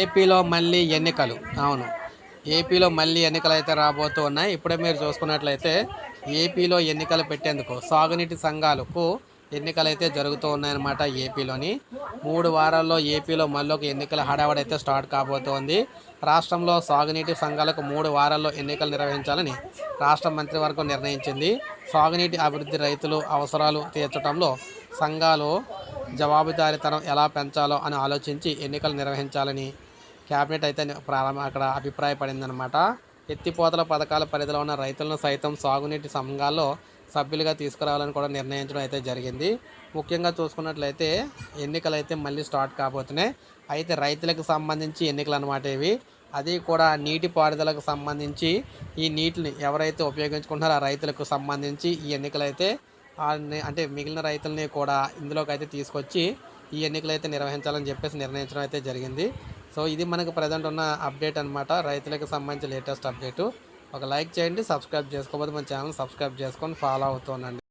ఏపీలో మళ్ళీ ఎన్నికలు. అవును. ఏపీలో మళ్ళీ ఎన్నికలు అయితే రాబోతూ ఉన్నాయి ఇప్పుడే మీరు చూసుకున్నట్లయితే ఏపీలో ఎన్నికలు పెట్టేందుకు సాగునీటి సంఘాలకు ఎన్నికలు అయితే జరుగుతూ ఉన్నాయన్నమాట ఏపీలోని. మూడు వారాల్లో ఏపీలో మళ్ళీ ఒక ఎన్నికల హడావడి అయితే స్టార్ట్ కాబోతోంది. రాష్ట్రంలో సాగునీటి సంఘాలకు మూడు వారాల్లో ఎన్నికలు నిర్వహించాలని రాష్ట్ర మంత్రివర్గం నిర్ణయించింది. సాగునీటి అభివృద్ధి రైతులు అవసరాలు తీర్చడంలో సంఘాలు జవాబుదారీతనం ఎలా పెంచాలో అని ఆలోచించి ఎన్నికలు నిర్వహించాలని క్యాబినెట్ అయితే ప్రారంభ అక్కడ అభిప్రాయపడిందనమాట ఎత్తిపోతల పథకాల పరిధిలో ఉన్న రైతులను సైతం సాగునీటి సంఘాల్లో సభ్యులుగా తీసుకురావాలని కూడా నిర్ణయించడం అయితే జరిగింది. ముఖ్యంగా చూసుకున్నట్లయితే ఎన్నికలు అయితే మళ్ళీ స్టార్ట్ కాబోతున్నాయి. అయితే రైతులకు సంబంధించి ఎన్నికలు అనమాట ఇవి. అది కూడా నీటి పారుదలకు సంబంధించి ఈ నీటిని ఎవరైతే ఉపయోగించుకుంటారో ఆ రైతులకు సంబంధించి ఈ ఎన్నికలు అయితే అంటే మిగిలిన రైతుల్ని కూడా ఇందులోకి అయితే తీసుకొచ్చి ఈ ఎన్నికలు అయితే నిర్వహించాలని చెప్పేసి నిర్ణయించడం అయితే జరిగింది. సో ఇది మనకు ప్రజెంట్ ఉన్న అప్డేట్ అనమాట రైతులకు సంబంధించి లేటెస్ట్ అప్డేటు ఒక లైక్ చేయండి సబ్స్క్రైబ్ చేసుకోకపోతే మన ఛానల్ సబ్స్క్రైబ్ చేసుకొని ఫాలో అవుతూ